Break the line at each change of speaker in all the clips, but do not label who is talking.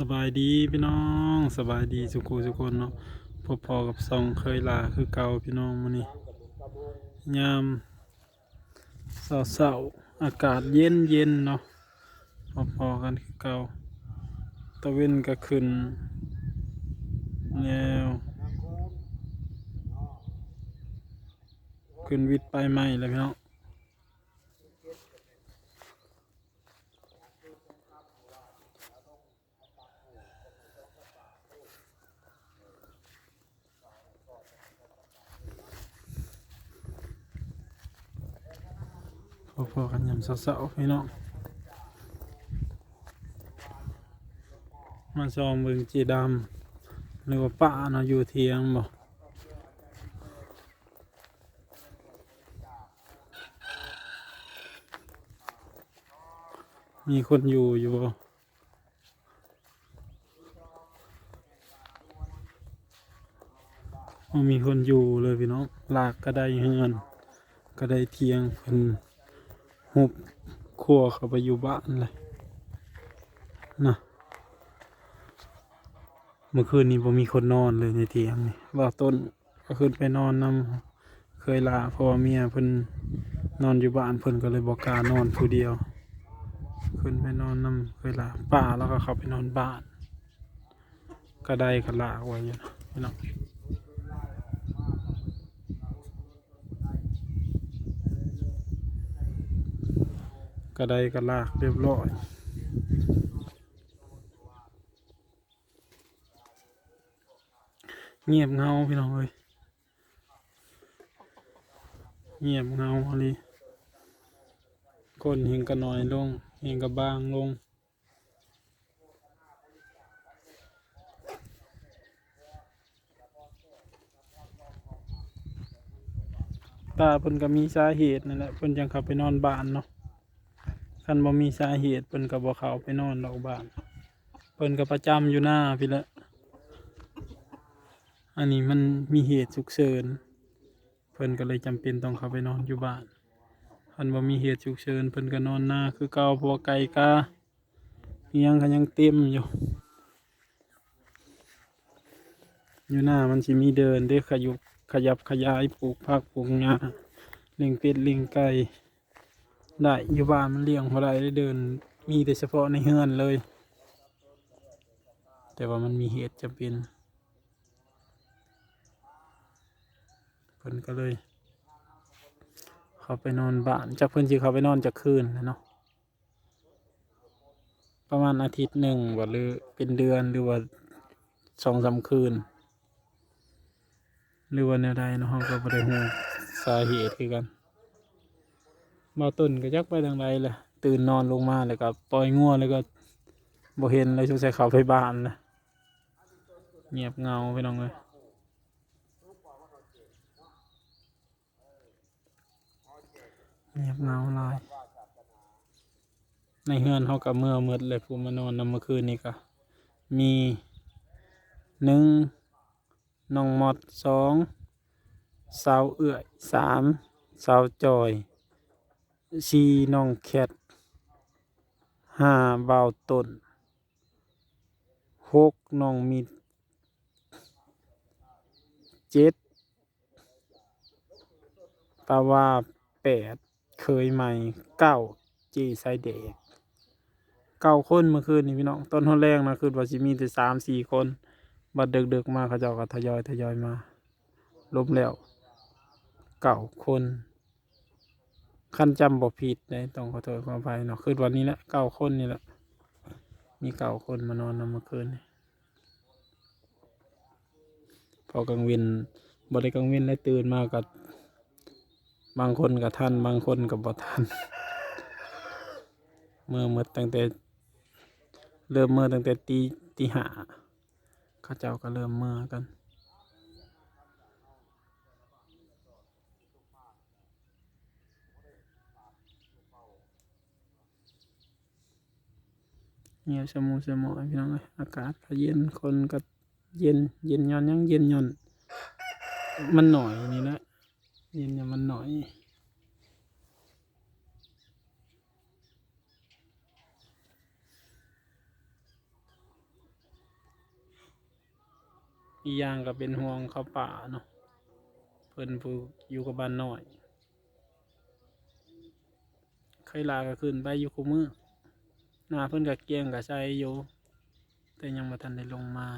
สบายดีพี่น้องสบายดีสุขุสุคนเนาะพอพอๆกับซองเคยลาคือเก่าพี่น้องมื้อนี้ยามเศร้าอากาศเย็นเย็นเนาะพอพอๆกันคือเก่าตะเวนก็ขึ้นแล้วขึ้นวิทย์ไปลายไม้แล้วพี่น้อง พอๆกันยามเศร้าๆพี่น้องมาซอมเบิงจีดำหรือว่าป้าเนาะอยู่เทียงบ่มีคนอยู่อยู่บ่มีคนอยู่เลยพี่น้องลากก็ได้เฮือนก็ได้เทียงเพิ่น หุบครัวเข้าไปอยู่บ้านเลยนะเมื่อคืนนี้ผมมีคนนอนเลยในเตียงนี่ว่าต้นก็ขึ้นไปนอนนำเคยลาเพราะว่าเมียเพิ่นนอนอยู่บ้านเพิ่นก็เลยบอกกล้านอนผู้เดียว ขึ้นไปนอนนำเคยลาป้าแล้วก็เข้าไปนอนบ้าน ก็ได้ขลาไว้อยู่นะพี่น้อง กระไดกระลากเรียบร้อยเงียบเงาพี่น้องเอ้ยเงียบเงาอะไรก้นเห็นก็น้อยลงเห็นก็บางลงตาเพิ่นก็มีสาเหตุนั่นแหละเพิ่นจังข้าไปนอนบ้านเนาะ คันบ่มีสาเหตุเพิ่นก็บ่เข้าไปนอนดอกบ้านเพิ่นก็ประจำอยู่หน้าพี่ละอันนี้มันมีเหตุฉุกเฉินเพิ่นก็เลยจำเป็นต้องเข้าไปนอนอยู่บ้านคันบ่มีเหตุฉุกเฉินเพิ่นก็นอนหน้าคือเก่าพว่าไก่กาอิหยังก็ยังเต็มอยู่ อยู่หน้ามันสิมีเดินเด้ขยุบขยับขยายปลูกผักปลูกหญ้าเลี้ยงเป็ดเลี้ยงไก่ ได้อยู่บ้านมันเลี้ยงพอได้ได้เดิน มีแต่เฉพาะในเฮือนเลย แต่ว่ามันมีเหตุจะเป็นเพิ่นก็เลย เขาไปนอนบ้านจากเพิ่นที่เขาไปนอนจากคืนนะเนาะประมาณอาทิตย์หนึ่งว่าหรือเป็นเดือนหรือว่าสองสามคืน หรือว่าแนวใดเนาะเราก็บ่ได้ฮู้สาเหตุคือกัน มาต้นก็ยักไปทางใดเลยตื่นนอนลงมาแล้วก็ปล่อยง่วแล้วก็บ่เห็นเลยสงสัยเขาไปบ้านนะเงียบเงาไปน้องเลยเงียบเงาลาย ในเฮือนเขากับเมื่อเมืดเลยผู้มานอนนำเมื่อคืนนี้ก็มีหนึ่งน้องมอดสองสาวเอื้อยสามสาวจอย ชีน้องแคทห้าเบาวต้นหกน้องมิดเจ็ดปาว่าแปดเคยใหม่เก้าจีไซเดกเก้าคนเมื่อคืนนี่พี่น้องต้นห้องแรกนะคือว่าสิมีแต่สามสี่คน บัดเดึกๆมาเขาเจ้าก็ทยอยทยอยมาล้มแล้วเก้าคน ขั้นจำบ่ผิดเลยต้องขอโทษขออภัยเนาะคือวันนี้แหละเก้าคนนี่แหละมีเก้าคนมานอนนำเมื่อคืนพอกลางวินบ่ได้กลางวินได้ตื่นมากับบางคนกับทันบางคนกับบ่ทันเมื่อเมื่อตั้งแต่ เริ่มเมื่อตั้งแต่ตีตีหาข้าเจ้าก็เริ่มเมื่อกัน เงียบสมูสมอยพี่น้องเอ้ยอากาศก็เย็นคนก็เย็นเย็นย้อนยังเย็นย้อนมันหน่อยนี่แหละเย็นเนี่ยมันหน่อยอีกอย่างก็เป็นห่วงเขาป่าเนาะเพิ่นผู้อยู่กับบ้านน้อย เคยลาก็ขึ้นไปอยู่คู่มือ หน้าเพิ่นก็เกียงก็ใช้อยู่แต่ยังบ่ทันได้ลงมา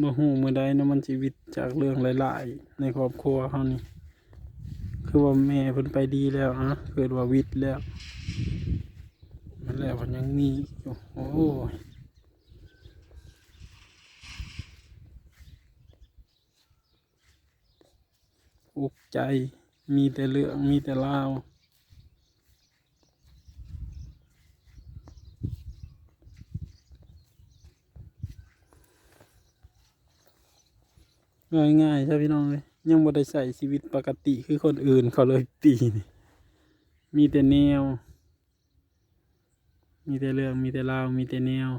บ่ฮู้มื้อใดเนะมันชีวิตจากเรื่องหลาย ๆ ในครอบครัวเฮานี่ คือว่าแม่เพิ่นไปดีแล้วอะเกิดว่าวิทย์แล้ว มันแล้วมันยังมีอยู่โอ้ยอุกใจมีแต่เรื่องมีแต่รา ง่ายๆใช่พี่น้องเลยยังบ่ได้ใส่ชีวิตปกติคือคนอื่นเขาเลยปีนี่มีแต่แนว มีแต่เรื่องมีแต่รามีแต่แนว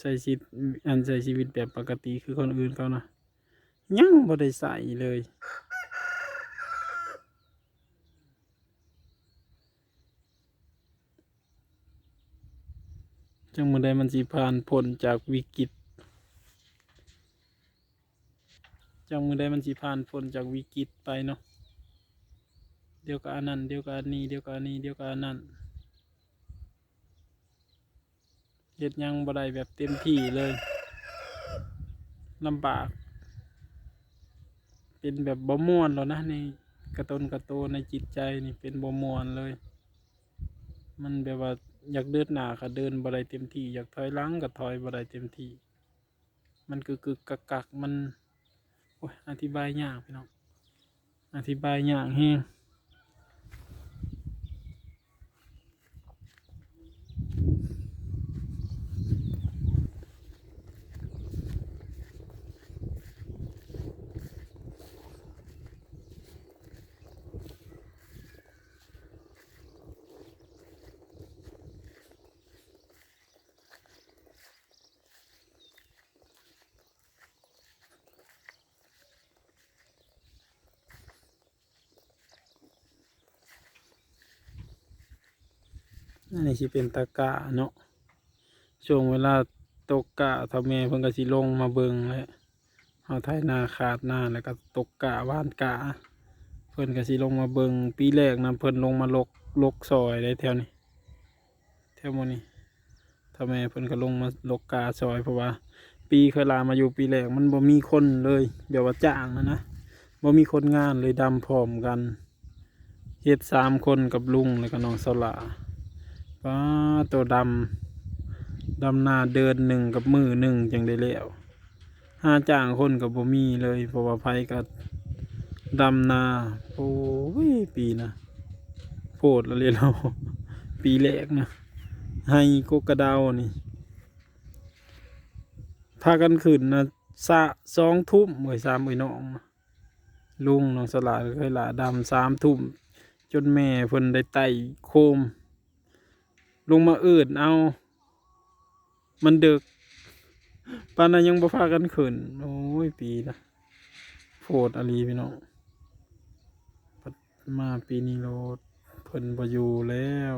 ใช้ชีวิตอันใช้ชีวิตแบบปกติคือคนอื่นเขานะยังบ่ได้ใส่เลยจังมือใดมันสิผ่านพ้นจากวิกฤต จังมือใดมันสิผ่านพ้นจากวิกฤตไปเนาะเดี๋ยวก็อันนั้นเดี๋ยวก็อันนี้เดี๋ยวก็อันนี้เดี๋ยวก็อันนั้นเฮ็ดยังบ่ได้แบบเต็มที่เลยลำบาก เป็นแบบบ่ม่วนแล้วนะในกระตนกระโตในจิตใจนี่เป็นบ่ม่วนเลย มันแบบว่าอยากเดินหน้าก็เดินบ่ได้เต็มที่ อยากถอยหลังก็ถอยบ่ได้เต็มที่ มันกึกกึกกักกักมัน อธิบายยากพี่น้อง อธิบายยากแฮง อันนี้สิเป็นตะกะเนาะช่วงเวลาตกกะทำแม่เพิ่นก็สิลงมาเบิงแหล้วเอาไถนาขาดหน้าแล้วก็ตกกะว่านกะ เพิ่นก็สิลงมาเบิงปีแรกนะเพิ่นลงมาลกลกซอยได้แถวนี้แถวหมนี้ทำแม่เพิ่นก็ลงมาลกกาซอยเพราะว่า ปีเคยลามาอยู่ปีแรกมันบ่มีคนเลยเดี๋ยวว่าจ้างนะนะบ่มีคนงานเลยดำพร้อมกันเฮ็ดสามคนกับลุงแล้วก็น้องสลา ป้าตัวดำดำนาเดินหนึ่งกับมือหนึ่งจังได้แล้วห้าจ้างคนกับบ่มีเลยเพราะว่าไผกับดำนาโอ้ยปีนะโพดละเลยเราปีแรกนะให้กกกระดาวนี่พากันขึ้นนะสะสองทุ่มเมื่อสามเมื่อน้องลุงน้องสลาเคยละดำสามทุ่มจนแม่เพิ่นได้ไต่โคม ลงมาอืดเอา มันดึกปานนั้นยังบ่พากันขึ้น โอ้ย ปีนะโพดอลีพี่น้องมาปีนี้โลดเพิ่นบ่อยู่แล้ว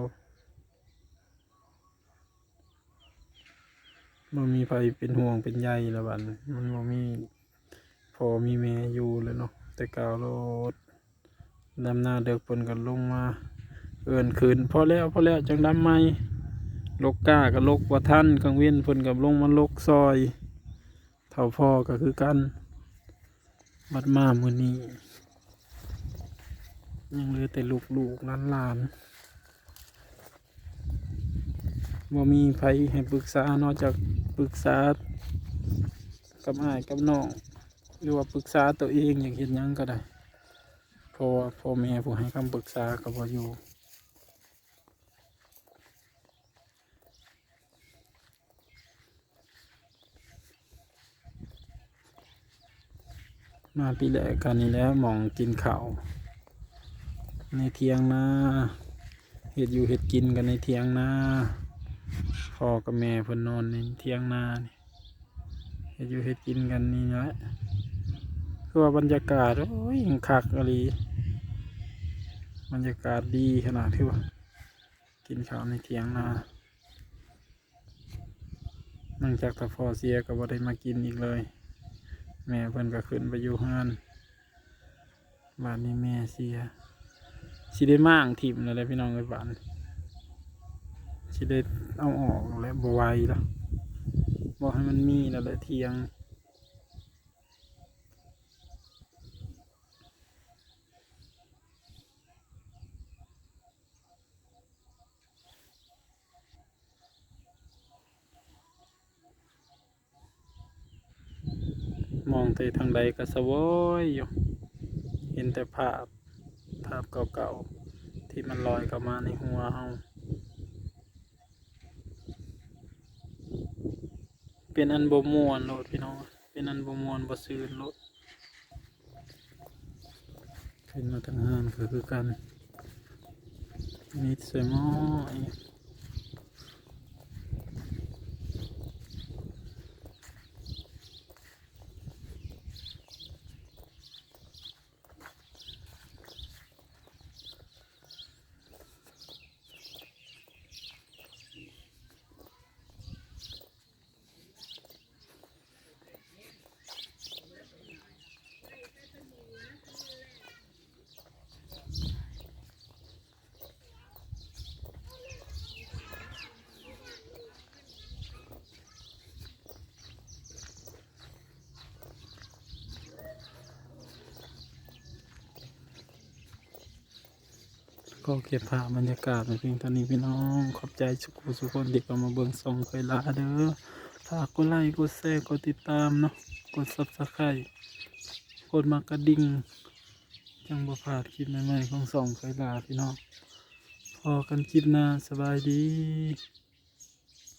บ่มีไผเป็นห่วงเป็นใยแล้วบัดนี้มันบ่มีพอมีแม่อยู่แล้วเนาะแต่ก่าโลดดำหน้าเด็กเพิ่นก็ลงมา เอื่นคืนพอแล้วพอแล้วจังดำไม่ลกก้ากับลกว่าท่านกลางเว้นเพิ่นกับลงมาลกซอยเท่าพ่อก็คือกันบัดมามือนี้ ยังเหลือแต่ลูกลูกหลานหลานบ่มีไผให้ปรึกษานอกจากปรึกษากับอ้ายกับน้องหรือว่าปรึกษาตัวเองอยากเห็นยังก็ได้พราะว่าพ่อแม่ผู้ให้คำปรึกษาก็บ่อยู่ มาปีแรกกันนี้แล้วมองกินข้าวในเทียงนาเห็ดอยู่เห็ดกินกันในเทียงนาพ่อกับแม่เพิ่นนอนในเทียงนาเนี่ยเห็ดอยู่เห็ดกินกันนี่แหละคือว่าบรรยากาศโอ้ยยังคักอะไรบรรยากาศดีขนาดที่ว่า กินข้าวในเทียงนาหลังจากตะพอเสียก็บ่ได้มากินอีกเลย แม่เพิ่นก็ขึ้นไปอยู่เฮือนบ้านนี้แม่เสียสิได้มั่างทิมแล้วพี่น้องเลยบ้านสิได้เอาออกแล้วบวายแล้วบอกให้มันมีแล้วแหละเทียง ไปทางใดก็สวยอยู่ เห็นแต่ภาพ ภาพเก่าๆ ที่มันลอยเข้ามาในหัวเฮาเป็นอันบ่ม่วนโลดพี่น้อง เป็นอันบ่ม่วนบ่ซื่นโลดขึ้นมาทางห้านคือกันมีสวยมอย ก็เก็บภาพบรรยากาศมาเพียงเท่านี้พี่น้อง ขอบใจสุขุสุคนเด็กเอามาเบิ่งส่องเคยลาเด้อฝากกดไลค์กดแชร์กดติดตามเนาะกดซับสไครต์กดมากระดิ่งจังบ่พลาดคลิปใหม่ๆของส่องเคยลาพี่น้องพอกันคลิปหน้าสบายดี